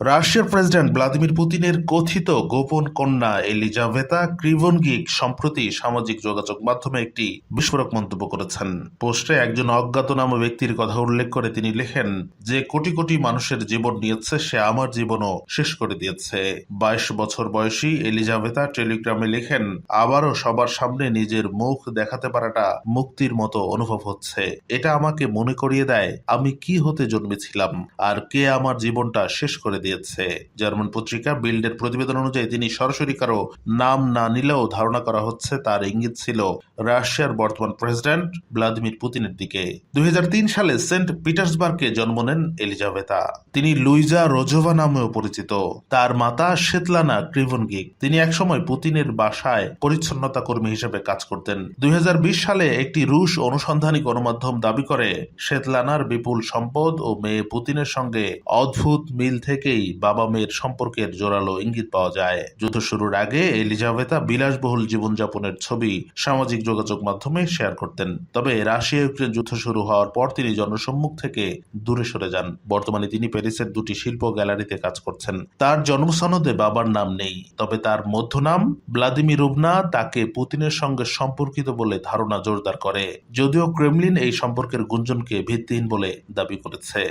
রাশিয়ার president Vladimir পুতিনের কথিত গোপন কন্যা এলিজাভেতা ক্রিভনগিক সম্প্রতি সামাজিক যোগাযোগ মাধ্যমে একটি বিস্ফোরক মন্তব্য করেছেন। পোস্টে একজন অজ্ঞাতনামা ব্যক্তির কথা উল্লেখ করে তিনি লেখেন, যে কোটি কোটি মানুষের জীবন নিয়েছে, সে আমার জীবনও শেষ করে দিয়েছে। বাইশ বছর বয়সী এলিজাভেতা টেলিগ্রামে লেখেন, আবারও সবার সামনে নিজের মুখ দেখাতে পারাটা মুক্তির মতো অনুভব হচ্ছে। এটা আমাকে মনে করিয়ে দেয়, আমি কি হতে জন্মেছিলাম? আর কে আমার জীবনটা শেষ করে দিয়েছে। জার্মান পত্রিকা বিল্ডের প্রতিবেদন অনুযায়ী তিনি সরাসরি কারও নাম না নিলেও ধারণা করা হচ্ছে তার ইঙ্গিত ছিল রাশিয়ার বর্তমান প্রেসিডেন্ট ভ্লাদিমির পুতিনের দিকে। দুই সালে সেন্ট পিটার্সবার্গে জন্ম নেন এলিজাবেথা। তিনি লুইজা রোজোভা নামেও পরিচিত। তার মাতা শেতলানা ক্রিভনগিক। তিনি একসময় পুতিনের বাসায় পরিচ্ছন্নতা কর্মী হিসেবে কাজ করতেন। দুই হাজার বিশ সালে একটি রুশ অনুসন্ধানী গণমাধ্যম দাবি করে শেতলানার বিপুল সম্পদ ও মেয়ে পুতিনের সঙ্গে অদ্ভুত মিল থেকেই বাবা মেয়ের সম্পর্কের জোরালো ইঙ্গিত পাওয়া যায়। যুদ্ধ শুরুর আগে এলিজাবেথা বিলাসবহুল জীবনযাপনের ছবি সামাজিক যোগাযোগ মাধ্যমে শেয়ার করতেন। তবে রাশিয়া ইউক্রেন যুদ্ধ শুরু হওয়ার পর তিনি জনসম্মুখ থেকে দূরে সরে যান। বর্তমানে তিনি প্যারিসের দুটি শিল্প গ্যালারিতে কাজ করছেন। তার জন্মসনদে বাবার নাম নেই, তবে তার মধ্যনাম ভ্লাদিমিরুভনা তাকে পুতিনের সঙ্গে সম্পর্কিত বলে ধারণা জোরদার করে, যদিও ক্রেমলিন এই সম্পর্কের গুঞ্জনকে ভিত্তিহীন বলে দাবি করেছে।